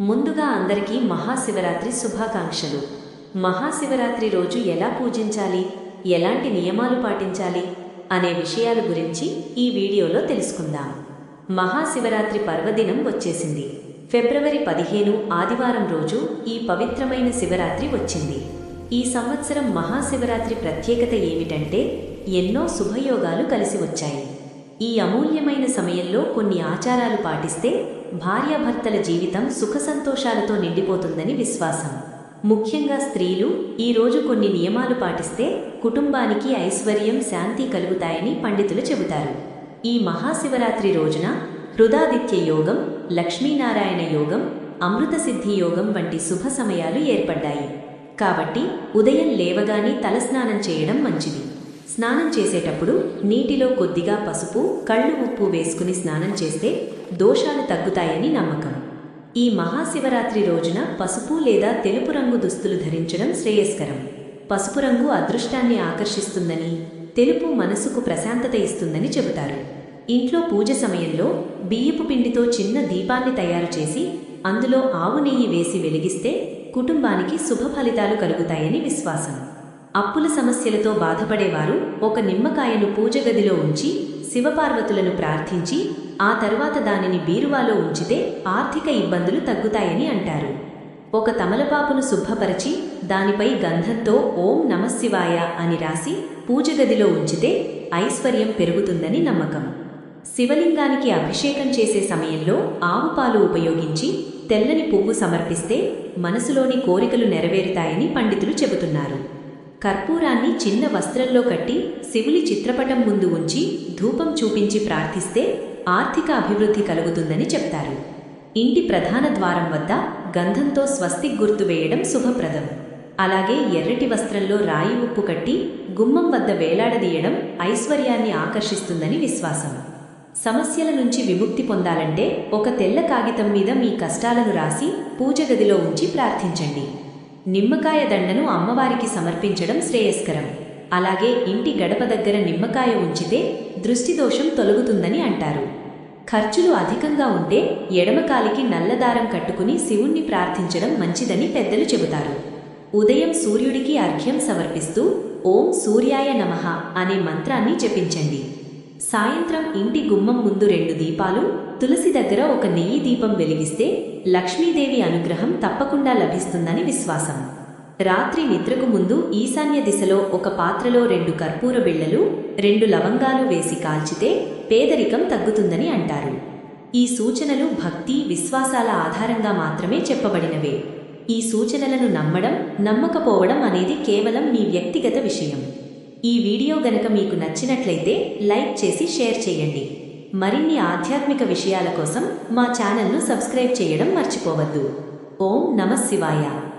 ముందుగా అందరికీ మహాశివరాత్రి శుభాకాంక్షలు. మహాశివరాత్రి రోజు ఎలా పూజించాలి? ఎలాంటి నియమాలు పాటించాలి? అనే విషయాల గురించి ఈ వీడియోలో తెలుసుకుందాం. మహాశివరాత్రి పర్వదినం వచ్చేసింది. ఫిబ్రవరి పదిహేను ఆదివారం రోజు ఈ పవిత్రమైన శివరాత్రి వచ్చింది. ఈ సంవత్సరం మహాశివరాత్రి ప్రత్యేకత ఏమిటంటే ఎన్నో శుభయోగాలు కలిసి వచ్చాయి. ఈ అమూల్యమైన సమయంలో కొన్ని ఆచారాలు పాటిస్తే భార్యాభర్తల జీవితం సుఖ సంతోషాలతో నిండిపోతుందని విశ్వాసం. ముఖ్యంగా స్త్రీలు ఈ రోజు కొన్ని నియమాలు పాటిస్తే కుటుంబానికి ఐశ్వర్యం శాంతి కలుగుతాయని పండితులు చెబుతారు. ఈ మహాశివరాత్రి రోజున హృదాదిత్య యోగం లక్ష్మీనారాయణ యోగం అమృత సిద్ధి యోగం వంటి శుభ సమయాలు ఏర్పడ్డాయి. కాబట్టి ఉదయం లేవగానే తలస్నానం చేయడం మంచిది. స్నానం చేసేటప్పుడు నీటిలో కొద్దిగా పసుపు కళ్ళు ఉప్పు వేసుకుని స్నానం చేస్తే దోషాలు తగ్గుతాయని నమ్మకం. ఈ మహాశివరాత్రి రోజున పసుపు లేదా తెలుపు రంగు దుస్తులు ధరించడం శ్రేయస్కరం. పసుపు రంగు అదృష్టాన్ని ఆకర్షిస్తుందని తెలుపు మనసుకు ప్రశాంతత ఇస్తుందని చెబుతారు. ఇంట్లో పూజ సమయంలో బియ్యపు పిండితో చిన్న దీపాన్ని తయారు చేసి అందులో ఆవు నెయ్యి వేసి వెలిగిస్తే కుటుంబానికి శుభ ఫలితాలు కలుగుతాయని విశ్వాసం. అప్పుల సమస్యలతో బాధపడేవారు ఒక నిమ్మకాయను పూజగదిలో ఉంచి శివపార్వతులను ప్రార్థించి ఆ తరువాత దానిని బీరువాలో ఉంచితే ఆర్థిక ఇబ్బందులు తగ్గుతాయని అంటారు. ఒక తమలపాపును శుభ్రపరిచి దానిపై గంధంతో ఓం నమశివాయ అని రాసి పూజగదిలో ఉంచితే ఐశ్వర్యం పెరుగుతుందని నమ్మకం. శివలింగానికి అభిషేకం చేసే సమయంలో ఆవు పాలు ఉపయోగించి తెల్లని పువ్వు సమర్పిస్తే మనసులోని కోరికలు నెరవేరుతాయని పండితులు చెబుతున్నారు. కర్పూరాన్ని చిన్న వస్త్రంలో కట్టి శివుని చిత్రపటం ముందు ఉంచి ధూపం చూపించి ప్రార్థిస్తే ఆర్థిక అభివృద్ధి కలుగుతుందని చెప్తారు. ఇంటి ప్రధాన ద్వారం వద్ద గంధంతో స్వస్తిక్ గుర్తు వేయడం శుభప్రదం. అలాగే ఎర్రటి వస్త్రంలో రాయి ఉప్పు కట్టి గుమ్మం వద్ద వేలాడదీయడం ఐశ్వర్యాన్ని ఆకర్షిస్తుందని విశ్వాసం. సమస్యల నుంచి విముక్తి పొందాలంటే ఒక తెల్ల కాగితం మీద మీ కష్టాలను రాసి పూజ గదిలో ఉంచి ప్రార్థించండి. నిమ్మకాయ దండను అమ్మవారికి సమర్పించడం శ్రేయస్కరం. అలాగే ఇంటి గడప దగ్గర నిమ్మకాయ ఉంచితే దృష్టిదోషం తొలగుతుందని అంటారు. ఖర్చులు అధికంగా ఉంటే ఎడమకాలికి నల్లదారం కట్టుకుని శివుణ్ణి ప్రార్థించడం మంచిదని పెద్దలు చెబుతారు. ఉదయం సూర్యుడికి అర్ఘ్యం సమర్పిస్తూ ఓం సూర్యాయ నమః అనే మంత్రాన్ని జపించండి. సాయంత్రం ఇంటి గుమ్మం ముందు రెండు దీపాలు తులసి దగ్గర ఒక నెయ్యి దీపం వెలిగిస్తే లక్ష్మీదేవి అనుగ్రహం తప్పకుండా లభిస్తుందని విశ్వాసం. రాత్రి నిద్రకు ముందు ఈశాన్య దిశలో ఒక పాత్రలో రెండు కర్పూర బిళ్ళలు రెండు లవంగాలు వేసి కాల్చితే పేదరికం తగ్గుతుందని అంటారు. ఈ సూచనలు భక్తి విశ్వాసాల ఆధారంగా మాత్రమే చెప్పబడినవే. ఈ సూచనలను నమ్మడం నమ్మకపోవడం అనేది కేవలం మీ వ్యక్తిగత విషయం. ఈ వీడియో గనక మీకు నచ్చినట్లయితే లైక్ చేసి షేర్ చేయండి. మరిన్ని ఆధ్యాత్మిక విషయాల కోసం మా ఛానల్ను సబ్స్క్రైబ్ చేయడం మర్చిపోవద్దు. ఓం నమ శివాయ.